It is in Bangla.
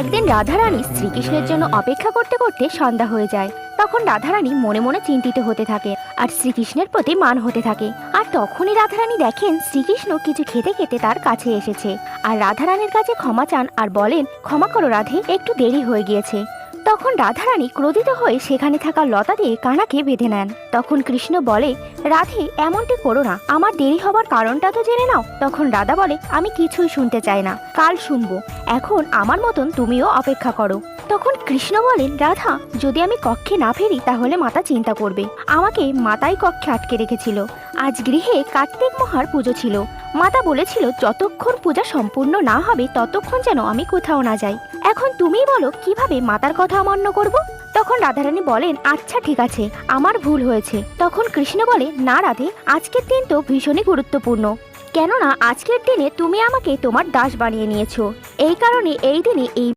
একদিন রাধারানী শ্রীকৃষ্ণের জন্য অপেক্ষা করতে করতে সন্ধ্যা হয়ে যায়। তখন রাধারানী মনে মনে চিন্তিত হতে থাকে আর শ্রীকৃষ্ণের প্রতি মান হতে থাকে। আর তখনই রাধারানী দেখেন শ্রীকৃষ্ণ কিছু খেতে খেতে তার কাছে এসেছে। আর রাধারানীর কাছে ক্ষমা চান আর বলেন, ক্ষমা করো রাধে, একটু দেরি হয়ে গিয়েছে। তখন রাধারানী ক্রোধিত হয়ে সেখানে থাকা লতা দিয়ে কানাকে বেঁধে নেন। তখন কৃষ্ণ বলে, রাধে, এমনটি করো না। আমার দেরি হবার কারণটা তো জেনে নাও। তখন রাধা বলে, আমি কিছুই শুনতে চাই না। কাল শুনব। এখন আমার মতন তুমিও অপেক্ষা করো। তখন কৃষ্ণ বলেন রাধা, যদি আমি কক্ষে না ফেরি, তাহলে মাতা চিন্তা করবে। আমাকে মাতাই কক্ষে আটকে রেখেছিল। আজ গৃহে কার্তিক মহার পুজো ছিল। মাতা বলেছিল, যতক্ষণ পূজা সম্পূর্ণ না হবে, ততক্ষণ যেন আমি কোথাও না যাই। এখন তুমি বলো, কীভাবে মাতার কথা অমান্য করব? তখন রাধারানী বলেন আচ্ছা ঠিক আছে, আমার ভুল হয়েছে। তখন কৃষ্ণ বলে, না রাধে, আজকের দিন তো ভীষণই গুরুত্বপূর্ণ। কেননা, আজকের দিনে তুমি আমাকে তোমার দাস বানিয়ে নিয়েছো। এই কারণে এই দিনে এই